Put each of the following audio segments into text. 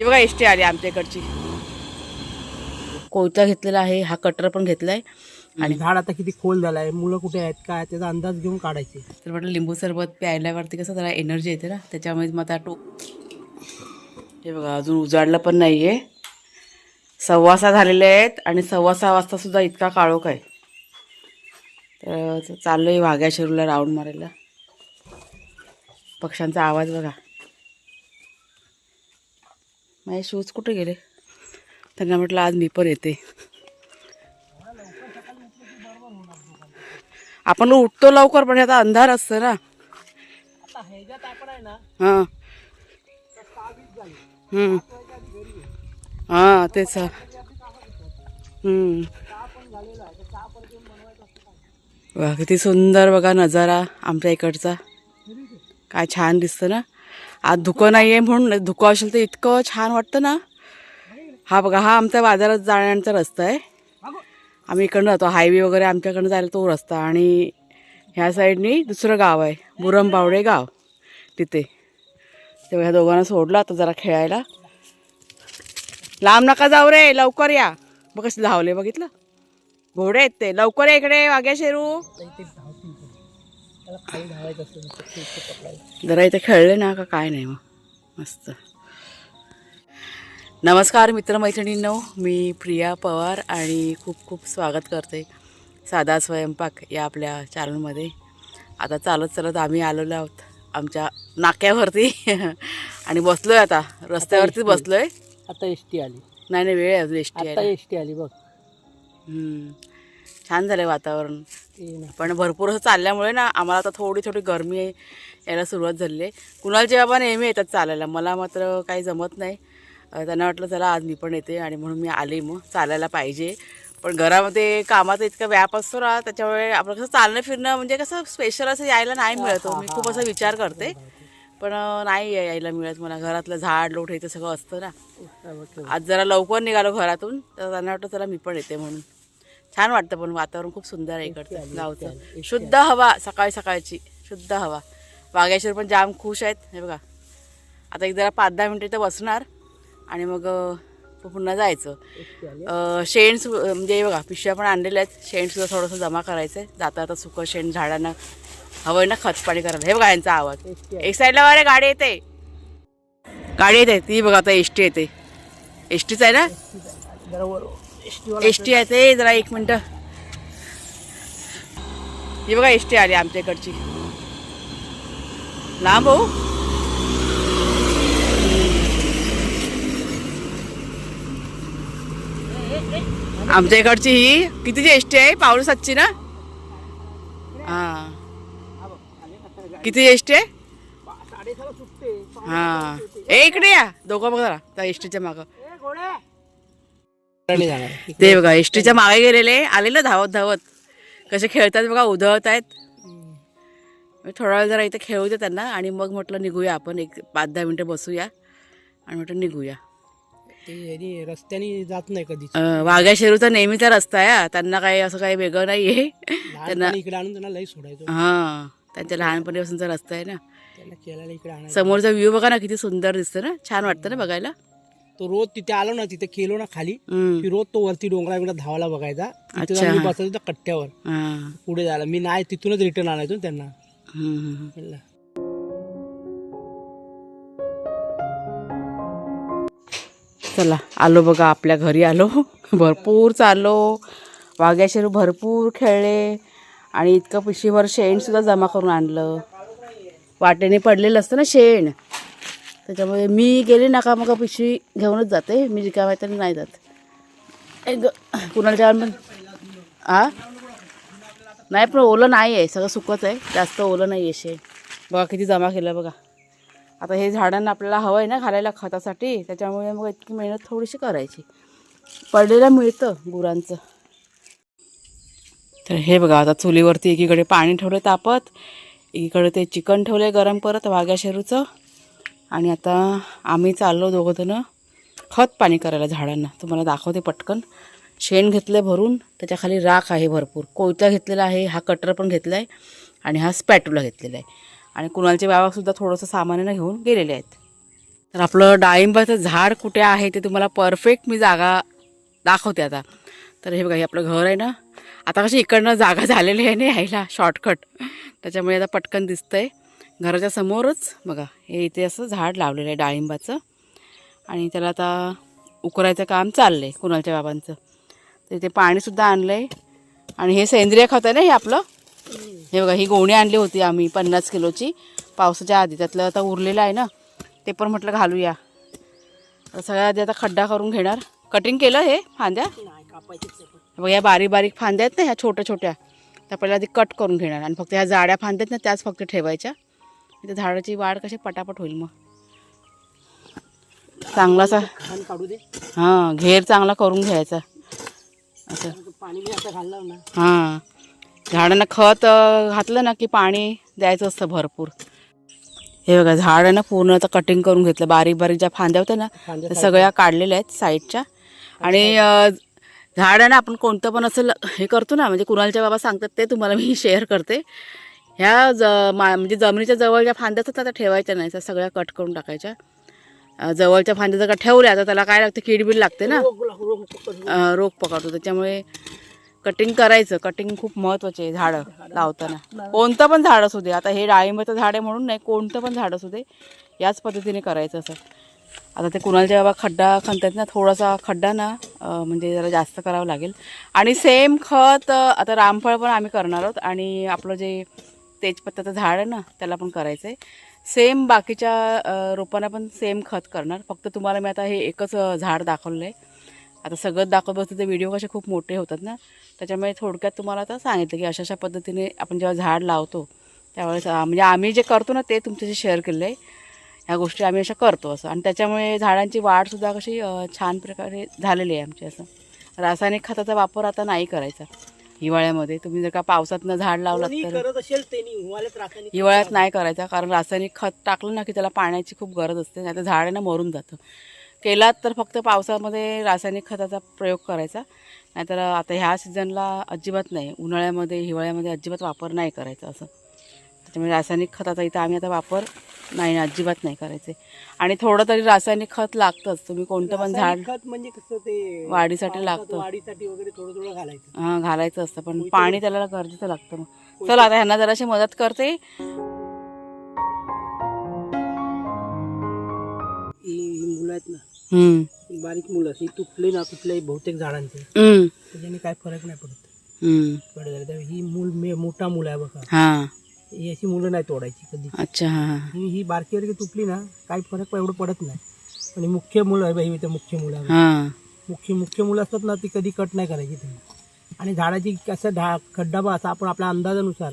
हे बघा S T आली आमच्या इकडची कोयता घेतलेला आहे हा कटर पण घेतलाय. आणि झाड आता किती खोल झालाय मुलं कुठे आहेत काय त्याचा अंदाज घेऊन काढायचे. तर म्हटलं लिंबू सरबत प्यायल्यावरती कसं जरा एनर्जी येते ना त्याच्यामुळे मग आता टो हे बघा अजून उजाडलं पण नाही आहे सव्वा सहा झालेले आहेत आणि सव्वा सहा वाजता सुद्धा इतका काळोख आहे. तर चाललो आहे वाघ्या शिरूला राऊंड मारायला. पक्ष्यांचा आवाज बघा. माझे शूज कुठे गेले? त्यांना म्हटलं आज मी पण येते. आपण उठतो लवकर पण आता अंधार असतो ना. हां. हां तेच. हम्म. वा किती सुंदर बघा नजारा आमच्या इकडचा. काय छान दिसतं ना. आज धुकं नाही आहे म्हणून धुकं असेल तर इतकं छान वाटतं ना. हा बघा हा आमच्या बाजारात जाण्याचा रस्ता आहे. आम्ही इकडनं जातो. हायवे वगैरे आमच्याकडनं जायला तो रस्ता आणि ह्या साईडनी दुसरं गाव आहे बुरमबावडे गाव. तिथे. तेव्हा ह्या दोघांना सोडलं आता जरा खेळायला. लांब नका जाऊ रे लवकर या. बघ कसं धावले बघितलं? घोडे आहेत ते. लवकर या इकडे वाघ्या शेरू. खाली धावायचं. जरा इथे खेळले ना का काय नाही मग? मस्त. नमस्कार मित्रमैत्रिणींनो मी प्रिया पवार आणि खूप खूप स्वागत करते साधा स्वयंपाक या आपल्या चॅनलमध्ये आता चालत चालत आम्ही आलेलो आहोत आमच्या नाक्यावरती आणि बसलो आहे आता. रस्त्यावरती बसलो आहे आता एस टी आली. नाही नाही वेळ आहे अजून एस टी आता एस टी आली बघ. छान झालं आहे वातावरण पण भरपूर असं चालल्यामुळे ना आम्हाला आता थोडी थोडी गरमी यायला सुरुवात झाली आहे कुणालचे बाबा नेहमी येतात चालायला. मला मात्र काही जमत नाही. त्यांना वाटलं चला आज मी पण येते आणि म्हणून मी आले मग चालायला पाहिजे. पण घरामध्ये कामाचा इतका व्याप असतो ना त्याच्यामुळे आपलं कसं चालणं फिरणं म्हणजे कसं स्पेशल असं यायला नाही मिळत हो. मी खूप असा विचार करते. पण नाही यायला मिळत मला. घरातलं झाड लोट हे ते सगळं असतं ना. आज जरा लवकर निघालो घरातून तर त्यांना वाटतं चला मी पण येते म्हणून. छान वाटतं पण वातावरण खूप सुंदर आहे इकडचं गावचं. शुद्ध हवा सकाळी सकाळची शुद्ध हवा. वाघेश्वर पण जाम खुश आहेत हे बघा. आता एक जरा पाच दहा मिनटं इथं बसणार आणि मग पुन्हा जायचं. शेण सु म्हणजे हे बघा पिशव्या पण आणलेल्या आहेत. शेणसुद्धा थोडंसं जमा करायचं आहे जाता आता सुकं शेण झाडांना हवं ना खतपाणी करायला. हे बघा यांचा आवाज. एक साईडला वारे गाडी येते. गाडी येते ती बघा आता एस टी येते एस टीच आहे. ना एस टी टी येते जरा एक मिनटं. ही बघा एस टी आली आमच्या इकडची लांब हो आमच्या इकडची ही कितीची एस टी आहे? पावणे सातची ना? हा. किती एस टी आहे हा. ए इकडे या. दोघं बघा त्या एस टीच्या मागं. ते बघा एस टीच्या मागे गेलेले आले ना धावत धावत. कसे खेळतात बघा उधळत आहेत. थोडा वेळ जरा इथे खेळू दे त्यांना आणि मग म्हटलं निघूया आपण. एक पाच दहा मिनटं बसूया आणि म्हटलं निघूया. रस्त्याने जात नाही कधी वाघ्या शेरूचा नेहमीचा रस्ता आहे. त्यांना काही असं काही वेगळं नाही आहे लहानपणी इकडे आणून त्यांना लई सोडायचो. हां त्यांच्या लहानपणीपासूनचा रस्ता आहे ना. त्यांना समोरचा व्ह्यू बघा ना किती सुंदर दिसतं ना. छान वाटतं ना बघायला. तो रोज तिथे आलो ना तिथे खेळलो ना खाली. की रोज तो वरती डोंगरा धावायला बघायचा. तिथे बसायचो त्या कट्ट्यावर. पुढे जायला मी नाही तिथूनच रिटर्न आणायचो त्यांना. चला आलो बघा आपल्या घरी आलो. भरपूर चाललो. वाघ्याशेरू भरपूर खेळले. आणि इतकं पिशीभर शेणसुद्धा जमा करून आणलं. वाटेने पडलेलं असतं ना शेण. त्याच्यामुळे मी गेले ना का मग पिशवी घेऊनच जाते. मी रिकाम्या तर नाही जात. एक ग कुणाच्या आ? नाही पण ओलं नाही आहे. सगळं सुकत आहे. जास्त ओलं नाही आहे शे. बघा किती जमा केलं बघा. आता हे झाडांना आपल्याला हवं आहे ना घालायला खतासाठी. त्याच्यामुळे मग इतकी मेहनत थोडीशी करायची. पडलेलं मिळतं गुरांचं. तर हे बघा आता चुलीवरती एकीकडे पाणी ठेवलं तापत. एकीकडे ते चिकन ठेवलं गरम करत वाघ्या शेरूचं. आणि आता आम्ही चाललो दोघंजणं खत पाणी करायला झाडांना. तुम्हाला दाखवते पटकन. शेण घेतलं आहे भरून त्याच्याखाली राख आहे भरपूर. कोयता घेतलेला आहे हा कटर पण घेतला आहे आणि हा स्पॅटूला घेतलेला आहे. आणि कुणालचे बाबासुद्धा थोडंसं सामान्यानं घेऊन गेलेले आहेत. तर आपलं डाळिंबाचं झाड कुठे आहे ते तुम्हाला परफेक्ट मी जागा दाखवते आता. तर हे बघा हे आपलं घर आहे ना. आता कशी इकडनं जागा झालेली आहे ना यायला शॉर्टकट त्याच्यामुळे आता पटकन दिसतंय. घराच्या समोरच बघा हे इथे असं झाड लावलेलं आहे डाळिंबाचं. आणि त्याला आता उकरायचं काम चाललं आहे कुणालच्या बाबांचं. तर इथे पाणीसुद्धा आणलं आहे आणि हे सेंद्रिय खत आहे ना हे आपलं? हे बघा ही गोणी आणली होती आम्ही पन्नास किलोची. पावसाच्या आधी त्यातलं आता उरलेलं आहे ना ते पण म्हटलं घालूया. सगळ्या आधी आता खड्डा करून घेणार. कटिंग केलं हे फांद्या? बघा या बारीक बारीक फांद्या आहेत ना ह्या छोट्या छोट्या. त्या पहिल्या आधी कट करून घेणार. आणि फक्त ह्या जाड्या फांद्या आहेत ना त्याच फक्त ठेवायच्या. इथे झाडाची वाढ कशी पटापट होईल मग? चांगलासा. काढू दे. हां घेर चांगला करून घ्यायचा. असं. पाणी ना. हां. झाडांना खत घातलं ना की पाणी द्यायचं असतं भरपूर. हे बघा झाड ना पूर्ण आता कटिंग करून घेतलं. बारीक बारीक ज्या फांद्या होत्या ना त्या सगळ्या काढलेल्या आहेत साईडच्या. आणि झाड ना आपण कोणतं पण असं हे करतो ना म्हणजे कुणालच्या बाबा सांगतात ते तुम्हाला मी शेअर करते. ह्या ज मा म्हणजे जमिनीच्या जवळ ज्या फांद्या त्या ठेवायच्या नाही. त्या सगळ्या कट करून टाकायच्या. जवळच्या फांद्या जर का ठेवल्या तर त्याला काय लागतं? किडबिड लागते ना. रोग पकडतो. त्याच्यामुळे कटिंग करायचं. कटिंग खूप महत्त्वाचे आहे झाडं लावताना. कोणतं पण झाड असू दे. आता हे डाळिंबाचं झाड आहे म्हणून नाही कोणतं पण झाड असू दे. याच पद्धतीने करायचं असं. आता ते कुणालच्या बाबा खड्डा खणतात ना थोडासा खड्डा ना म्हणजे जरा जास्त करावं लागेल. आणि सेम खत आता रामफळ पण आम्ही करणार आहोत. आणि आपलं जे तेजपत्त्याचं झाड आहे ना त्याला पण करायचं आहे सेम बाकीच्या रोपांना पण सेम खत करणार. फक्त तुम्हाला मी आता हे एकच झाड दाखवलं आहे. आता सगळं दाखवत बसतं ते व्हिडिओ कसे खूप मोठे होतात ना. त्याच्यामुळे थोडक्यात तुम्हाला आता सांगितलं की अशा अशा पद्धतीने आपण जेव्हा झाड लावतो त्यावेळेस म्हणजे आम्ही जे करतो ना ते तुमच्याशी शेअर केलं आहे. ह्या गोष्टी आम्ही अशा करतो असं. आणि त्याच्यामुळे झाडांची वाढसुद्धा कशी छान प्रकारे झालेली आहे आमची असं. रासायनिक खताचा वापर आता नाही करायचा. हिवाळ्यामध्ये. तुम्ही जर का पावसातनं झाड लावलात कोणी तर हिवाळ्यात नाही करायचा कारण रासायनिक खत टाकलं ना की त्याला पाण्याची खूप गरज असते नाही तर झाड ना मरून जातं. केलात तर फक्त पावसामध्ये रासायनिक खताचा प्रयोग करायचा नाहीतर आता ह्या सीझनला अजिबात नाही. उन्हाळ्यामध्ये हिवाळ्यामध्ये अजिबात वापर नाही करायचा असं. त्याच्यामुळे रासायनिक खताचा इथं आम्ही आता वापर नाही अजिबात नाही करायचे. आणि थोडं तरी रासायनिक खत लागतंच. तुम्ही कोणतं पण झाड खत म्हणजे कसं ते वाढीसाठी लागतं. वाढीसाठी वगैरे थोडं थोडं घालायचं. हां घालायचं असतं पण पाणी त्याला गरजेचं लागतं मग. चला आता ह्यांना जराशी मदत करते. ही ही मुलं आहेत ना ही बारीक मुलं ही तुटली ना कुठल्याही बहुतेक झाडांचे त्याच्याने काय फरक नाही पडत. ही मूल मोठा मुलं आहे बघा. हां ही अशी मुलं नाही तोडायची कधी अच्छा हां हां. बारकी वरकी तुटली ना काही फरक एवढं पडत नाही. ही मुख्य मुलं आहे बाई मुख्य मुलं हां. मुख्य मुख्य मुलं असतात ना ती कधी कट नाही करायची त्यांनी. आणि झाडाची कसं ढा खड्डा बा असा आपण आपल्या अंदाजानुसार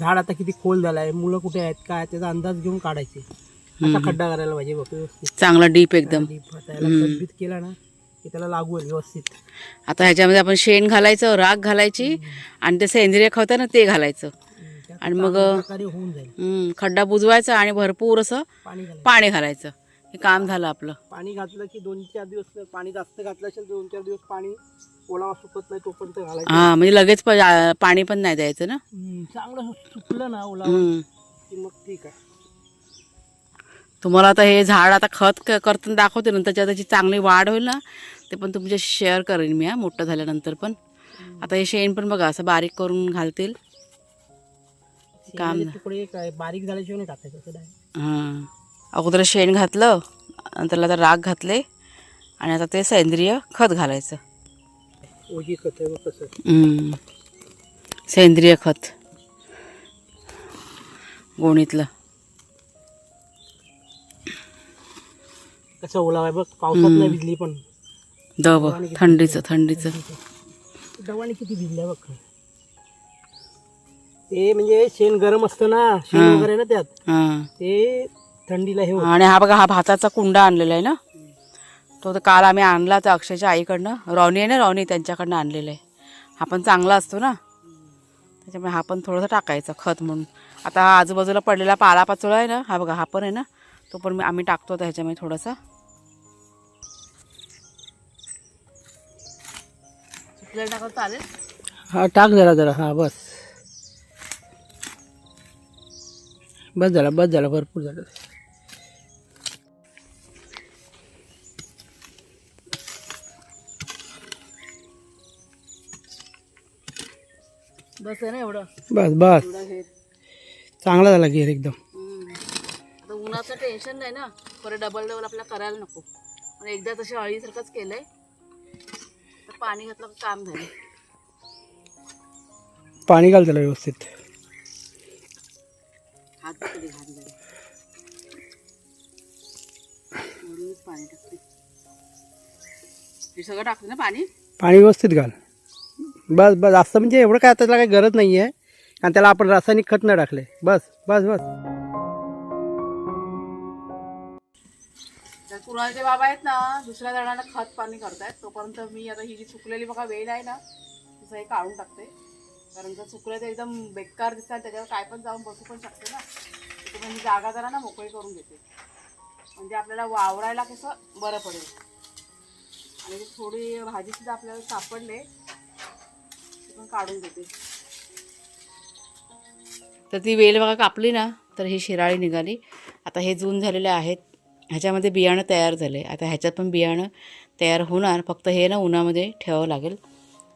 झाड आता किती खोल झालाय मुलं कुठे आहेत काय त्याचा अंदाज घेऊन काढायचे. असा खड्डा करायला पाहिजे बघ व्यवस्थित. चांगला डीप एकदम. आणि खतबीत केला ना की त्याला लागू आहे व्यवस्थित. आता ह्याच्यामध्ये आपण शेण घालायचं राख घालायची आणि ते सेंद्रिय खत ना ते घालायचं. आणि मग चांगल्या प्रकारे होऊन जाईल. हम्म, खड्डा बुजवायचा आणि भरपूर असं पाणी घालायचं. पाणी घालायचं. हे काम झालं आपलं. पाणी घातलं की दोन चार दिवस पाणी जास्त घातलं असेल तर दोन चार दिवस पाणी ओलावा सुकत नाही तोपर्यंत घालायचं. हां म्हणजे लगेच प- आ- पाणी पण नाही द्यायचं ना? हम्म, चांगलं सुकलं ना ओलावा हम्म. की मग ठीक आहे. तुम्हाला आता हे झाड आता खत क- करताना दाखवते नंतर त्याची त्याची चांगली वाढ होईल ना? ते पण तुमच्याशी शेअर करेन मी हा मोठं झाल्यानंतर पण. आता हे शेण पण बघा असं बारीक करून घालतील. काम शेंगाचे तुकडे काय बारीक झाल्याशिवाय नाही टाकायचं असं direct. हां. अगोदर शेण घातलं नंतर आता राग घातले आणि आता ते सेंद्रिय खत घालायचं. ओजी खत आहे बघ कसं. हम्म. सेंद्रिय खत. गोणीतलं. कसं ओलावा आहे बघ पावसात नाही भिजली पण. दब थंडीचं थंडीचं. दवाने किती भिजल्या बघ. ते म्हणजे शेण गरम असतं ना शेण वगैरे ना त्यात. हां. ते थंडीला हे होतं. आणि हा बघा हा भाताचा कुंडा आणलेला आहे ना? तो तर काल आम्ही आणला तर अक्षयच्या आईकडनं. रॉनी आहे ना रॉनी त्यांच्याकडनं आणलेला आहे. हा पण चांगला असतो ना? त्याच्यामुळे हा पण थोडंसं टाकायचं खत म्हणून. आता हा आजूबाजूला पडलेला पाला पाचोळा आहे ना हा बघा हा पण आहे ना? तो पण मी आम्ही टाकतो आता ह्याच्यामध्ये थोडासा. हा टाक जरा जरा. हा बस. बस झाला बस झाला भरपूर झालं. बस आहे ना एवढं? बस बस. चांगला झाला घेर एकदम. आता उन्हाचं टेन्शन नाही ना? परत डबल डबल आपल्याला करायला नको. पण एकदा तशी अळीसारखंच केलंय. तर पाणी घातलं काम झालं? पाणी घाल त्याला व्यवस्थित. हात पाणी टाकते. हे सगळं टाकते ना पाणी? पाणी व्यवस्थित घाल. बस बस. जास्त म्हणजे एवढं काय त्याला काही गरज नाही आहे कारण त्याला आपण रासायनिक खत न टाकले. बस बस बस. कुणाचे बाबा आहेत ना दुसऱ्या झाडाला खत पाणी करतायत. तोपर्यंत मी आता ही जी सुकलेली बघा वेल आहे ना तिचं हे काढून टाकते. कारण जर सुकलं तर एकदम बेकार दिसतात त्याच्यावर काय पण जाऊन बसू पण शकते ना. तिथे म्हणजे मी जागा जरा ना मोकळी करून घेते. म्हणजे आपल्याला वावरायला कसं बरं पडेल. आणि ती थोडी भाजीसुद्धा आपल्याला सापडले ती पण काढून घेते. तर ती वेल बघा कापली ना तर ही शिराळी निघाली. आता हे जून झालेले आहेत. ह्याच्यामध्ये बियाणं तयार झाले. आता ह्याच्यात पण बियाणं तयार होणार. फक्त हे ना उन्हामध्ये ठेवावं लागेल.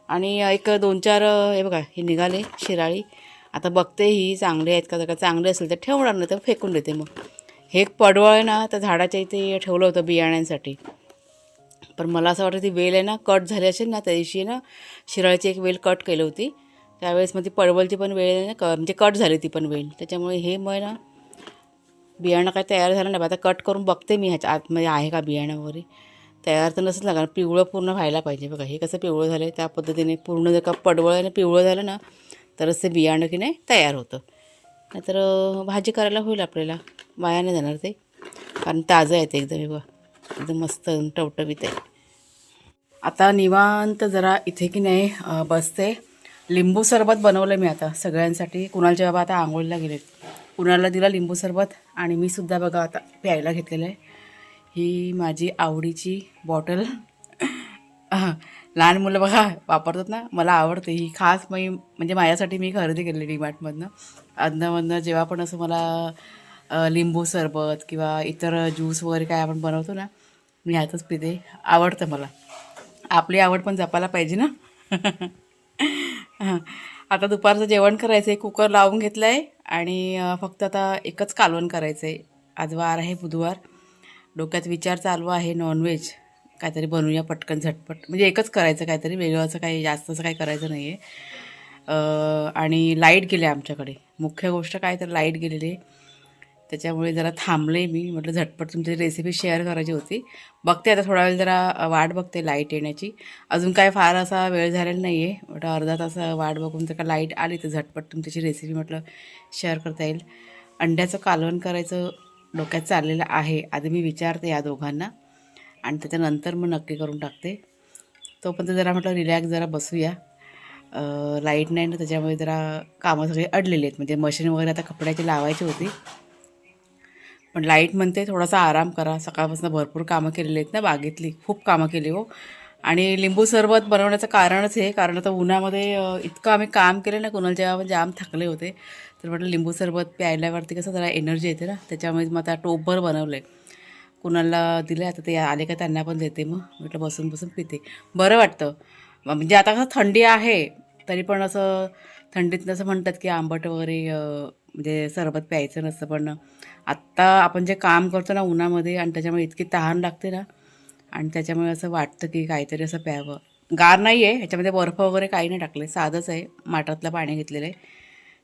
आणि एक दोन चार हे बघा हे निघाले शिराळी. आता बघते ही चांगले आहेत का? जर का चांगले असेल तर ठेवणार नाही तर फेकून देते मग. हे एक पडवळ आहे ना त्या झाडाच्या इथे ठेवलं होतं बियाण्यांसाठी. पण मला असं वाटतं ती वेल आहे ना कट झाली असेल ना त्या दिवशी ना शिराळीची एक वेल कट केली होती. त्यावेळेस मग ती पडवलची पण वेळ आहे ना क म्हणजे कट झाली ती पण वेल. त्याच्यामुळे हे मग ना बियाणं काय तयार झालं नाही. आता कट करून बघते मी ह्याच्या आतमध्ये म्हणजे आहे का बियाणं वगैरे. तयार तर नसंच लागणार. पिवळं पूर्ण व्हायला पाहिजे बघा. हे कसं पिवळं झालं आहे त्या पद्धतीने पूर्ण जर का पडवळ आणि पिवळं झालं ना तरच ते बियाणं की नाही तयार होतं. नाहीतर भाजी करायला होईल आपल्याला. वाया नाही जाणार ते. कारण ताजं आहे ते एकदम बघा. एकदम मस्त टवटवीत आहे. आता निवांत जरा इथे की नाही बसते. लिंबू सरबत बनवलं मी आता सगळ्यांसाठी. कुणालच्या बाबा आता आंघोळीला गेलेत. कुणाला दिला लिंबू सरबत आणि मी सुद्धा बघा आता प्यायला घेतलेलं आहे. ही माझी आवडीची बॉटल. लहान मुलं बघा वापरतात ना मला आवडते. ही खास मी म्हणजे माझ्यासाठी मी खरेदी केलेली डीमार्टमधनं. अधनमधनं जेव्हा पण असं मला लिंबू सरबत किंवा इतर ज्यूस वगैरे काय आपण बनवतो ना मी ह्यातच पिते. आवडतं मला. आपली आवड पण जपायला पाहिजे ना. हां आता दुपारचं जेवण करायचं आहे कुकर लावून घेतलं आहे आणि फक्त आता एकच कालवण करायचं आहे आज वार आहे बुधवार. डोक्यात विचार चालू आहे नॉनव्हेज काहीतरी बनवूया पटकन झटपट. म्हणजे एकच करायचं काहीतरी वेगळं असं काही जास्त असं काही करायचं नाही आहे आणि लाइट गेली आमच्याकडे. मुख्य गोष्ट काय तर लाइट गेलेली आहे. त्याच्यामुळे जरा थांबले मी. म्हटलं झटपट तुमची रेसिपी शेअर करायची होती. बघते आता थोडा वेळ जरा वाट बघते लाइट येण्याची. अजून काय फार असा वेळ झालेला नाही आहे म्हटलं अर्धा तास वाट बघून जर का लाइट आली तर झटपट तुमच्याची रेसिपी म्हटलं शेअर करता येईल. अंड्याचं कालवण करायचं डोक्यात चाललेलं आहे. आधी मी विचारते या दोघांना. आणि त्याच्यानंतर मग नक्की करून टाकते. तोपर्यंत जरा म्हटलं रिलॅक्स जरा बसूया. लाइट नाही ना त्याच्यामुळे जरा कामं सगळे अडलेली आहेत. म्हणजे मशीन वगैरे आता कपड्याची लावायची होती. पण लाइट म्हणते थोडासा आराम करा. सकाळपासून भरपूर कामं केलेली आहेत ना बागेतली. खूप कामं केली हो. आणि लिंबू सरबत बनवण्याचं कारणच हे कारण आता उन्हामध्ये इतकं आम्ही काम केलं ना कुणाला जेव्हा जाम थकले होते तर म्हटलं लिंबू सरबत प्यायल्यावरती कसं जरा एनर्जी येते ना त्याच्यामुळे मग आता टोपभर बनवलं आहे कुणाला दिले आता ते आले का त्यांना पण देते मग. म्हटलं बसून बसून पिते. बरं वाटतं. म्हणजे आता कसं थंडी आहे तरी पण असं थंडीत असं म्हणतात की आंबट वगैरे म्हणजे सरबत प्यायचं नसतं पण आत्ता आपण जे काम करतो ना उन्हामध्ये आणि त्याच्यामुळे इतकी तहान लागते ना आणि त्याच्यामुळे असं वाटतं की काहीतरी असं प्यावं. गार नाही आहे ह्याच्यामध्ये बर्फ वगैरे काही नाही टाकले साधंच आहे माठातलं पाणी घेतलेलं आहे.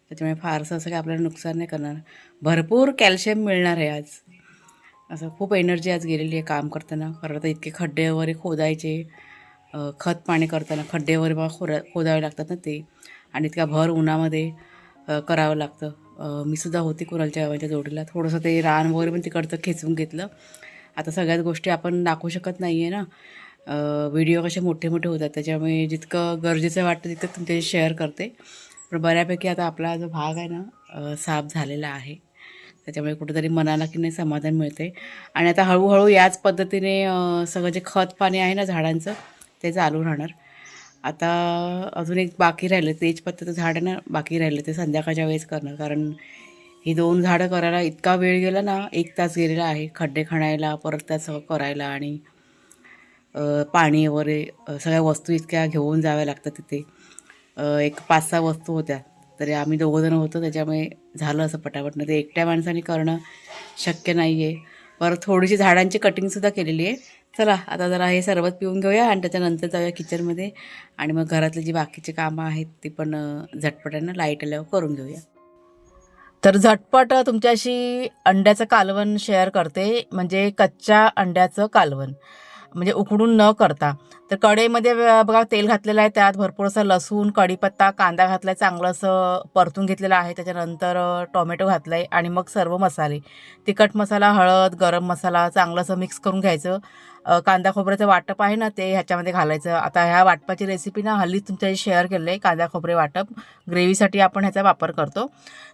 त्याच्यामुळे फारसं असं काही आपल्याला नुकसान नाही करणार. भरपूर कॅल्शियम मिळणार आहे आज. असं खूप एनर्जी आज गेलेली आहे काम करताना. कारण आता इतके खड्डे वगैरे खोदायचे. खत पाणी करताना खड्डे वगैरे बघा खोदा खोदावे लागतात ना ते. आणि इतक्या भर उन्हामध्ये करावं लागतं. मी सुद्धा होती कुणालच्या गावाच्या जोडीला. थोडंसं ते रान वगैरे पण तिकडचं खेचून घेतलं. आता सगळ्याच गोष्टी आपण दाखवू शकत नाही आहे ना व्हिडिओ कसे मोठे मोठे होतात त्याच्यामुळे जितकं गरजेचं वाटतं तितकं तुमच्याशी शेअर करते. पण बऱ्यापैकी आता आपला जो भाग आहे ना साफ झालेला आहे. त्याच्यामुळे कुठेतरी मनाला की नाही समाधान मिळते आणि आता हळूहळू याच पद्धतीने सगळं जे खत पाणी आहे ना झाडांचं ते चालू राहणार. आता अजून एक बाकी राहिलं तेजपत्त्याचं झाड आहे ना बाकी राहिलं ते संध्याकाळच्या वेळेस करणार. कारण ही दोन झाडं करायला इतका वेळ गेला ना एक तास गेलेला आहे खड्डे खणायला परत त्याचं करायला आणि पाणी वगैरे सगळ्या वस्तू इतक्या घेऊन जाव्या लागतात तिथे. एक पाच सहा वस्तू होत्या. तरी आम्ही दोघंजणं होतो त्याच्यामुळे झालं असं पटापट. ते एकट्या माणसाने करणं शक्य नाही आहे परत थोडीशी झाडांची कटिंगसुद्धा केलेली आहे. चला आता जरा हे सरबत पिऊन घेऊया आणि त्याच्यानंतर जाऊया किचनमध्ये आणि मग घरातली जी बाकीची कामं आहेत ती पण अ, झटपट्यानं लाइट आल्यावर करून घेऊया. तर झटपट तुमच्याशी अंड्याचं कालवण शेअर करते. म्हणजे कच्च्या अंड्याचं कालवण. म्हणजे उकडून न करता. तर कढईमध्ये बघा तेल घातलेलं आहे त्यात भरपूर असं लसूण कढीपत्ता कांदा घातला आहे चांगलं असं परतून घेतलेलं आहे. त्याच्यानंतर टोमॅटो घातलं आहे आणि मग सर्व मसाले. तिखट मसाला हळद गरम मसाला चांगलं असं मिक्स करून घ्यायचं. कांदा खोबऱ्याचं वाटप आहे ना ते ह्याच्यामध्ये घालायचं. आता ह्या वाटपाची रेसिपी ना हल्लीच तुमच्याशी शेअर केलं आहे कांदा खोबरे वाटप. ग्रेव्हीसाठी आपण ह्याचा वापर करतो.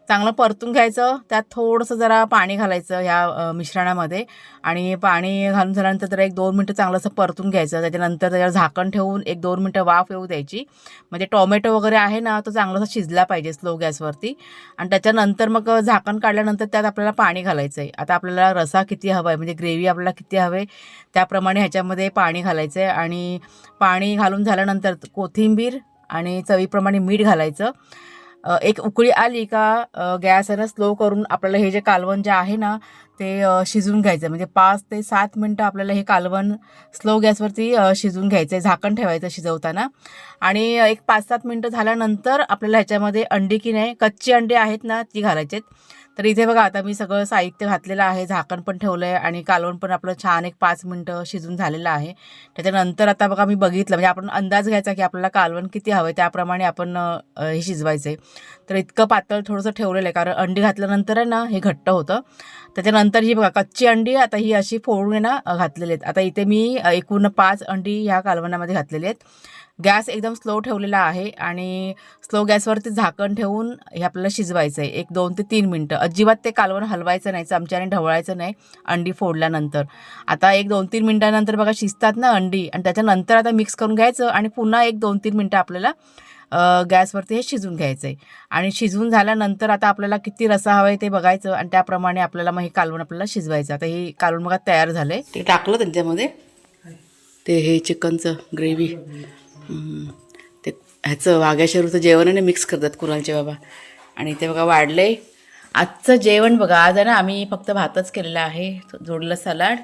चांगलं परतून घ्यायचं त्यात थोडंसं जरा पाणी घालायचं ह्या मिश्रणामध्ये. आणि पाणी घालून झाल्यानंतर जरा एक दोन मिनटं चांगलं असं परतून घ्यायचं. त्याच्यानंतर त्याच्यावर झाकण ठेवून एक दोन मिनटं वाफ येऊ द्यायची. म्हणजे टोमॅटो वगैरे आहे ना तो चांगलासा शिजला पाहिजे स्लो गॅसवरती. आणि त्याच्यानंतर मग झाकण काढल्यानंतर त्यात आपल्याला पाणी घालायचं आहे आता आपल्याला रसा किती हवा आहे म्हणजे ग्रेव्ही आपल्याला किती हवे त्याप्रमाणे ह्याच्यामध्ये पाणी घालायचं आहे आणि पाणी घालून झाल्यानंतर कोथिंबीर आणि चवीप्रमाणे मीठ घालायचं. एक उकळी आली का अ, गॅस आहे ना स्लो करून आपल्याला हे जे कालवण जे आहे ना ते शिजून शिजवून घ्यायचं म्हणजे पाच ते सात मिनटं आपल्याला हे कालवण स्लो गॅसवरती शिजून शिजवून घ्यायचं आहे झाकण ठेवायचं शिजवताना. आणि एक पाच सात मिनटं झाल्यानंतर आपल्याला ह्याच्यामध्ये अंडी की नाही कच्ची अंडी आहेत ना ती घालायची आहेत तर इथे बघा आता मी सगळं साहित्य घातलेलं आहे झाकण पण ठेवलं आहे आणि कालवण पण आपलं छान एक पाच मिनटं शिजून झालेलं आहे. त्याच्यानंतर आता बघा मी बघितलं म्हणजे आपण अंदाज घ्यायचा की आपल्याला कालवण किती हवं आहे त्याप्रमाणे आपण हे शिजवायचं आहे तर इतकं पातळ थोडंसं ठेवलेलं आहे कारण अंडी घातल्यानंतर आहे ना हे घट्ट होतं. त्याच्यानंतर ही बघा कच्ची अंडी आता ही अशी फोडून आहे ना घातलेली आहेत. आता इथे मी एकूण पाच अंडी ह्या कालवणामध्ये घातलेली आहेत. गॅस एकदम स्लो ठेवलेला आहे आणि स्लो गॅसवरती झाकण ठेवून हे आपल्याला शिजवायचं आहे एक दोन ते तीन मिनटं. अजिबात ते कालवण हलवायचं नाही चमच्याने ढवळायचं नाही अंडी फोडल्यानंतर. आता एक दोन तीन मिनटानंतर बघा शिजतात ना अंडी आणि त्याच्यानंतर आता मिक्स करून घ्यायचं आणि पुन्हा एक दोन तीन मिनटं आपल्याला गॅसवरती हे शिजून घ्यायचं आहे आणि शिजवून झाल्यानंतर आता आपल्याला किती रसा हवा आहे ते बघायचं आणि त्याप्रमाणे आपल्याला मग हे कालवण आपल्याला शिजवायचं. आता हे कालवण बघा तयार झालं आहे ते टाकलं त्यांच्यामध्ये? ते हे चिकनचं ग्रेव्ही. ते ह्याचं वाघ्या शेरूचं जेवणाने मिक्स करतात कुणालचे बाबा. आणि ते बघा वाढलं. आहे आजचं जेवण बघा आज आहे ना आम्ही फक्त भातच केलेला आहे जोडलं सलाड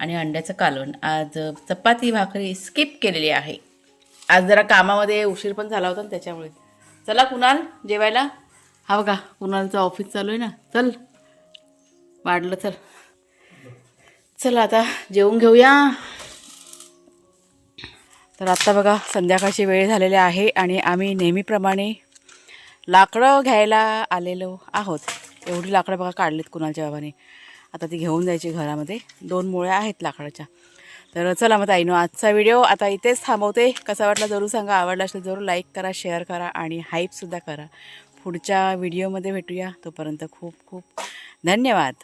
आणि अंड्याचं कालवण. आज चपाती भाकरी स्किप केलेली आहे. आज जरा कामामध्ये उशीर पण झाला होता ना त्याच्यामुळे. चला कुणाल जेवायला? हा बघा कुणालचं ऑफिस चालू आहे ना. चल. वाढलं चल. चला आता जेवून घेऊया. तर आत्ता बघा संध्याकाळची वेळ झालेली आहे आणि आम्ही नेहमीप्रमाणे लाकडं घ्यायला आलेलो आहोत. एवढी लाकडं बघा काढलीत कुणाच्या बाबाने. आता ती घेऊन जायची घरामध्ये. दोन मुळ्या आहेत लाकडाच्या. तर चला मग ताईनो आजचा व्हिडिओ आता इथेच थांबवते. कसा वाटला जरूर सांगा. आवडला असेल जरूर लाईक करा शेअर करा आणि हाईपसुद्धा करा. पुढच्या व्हिडिओमध्ये भेटूया. तोपर्यंत खूप खूप धन्यवाद.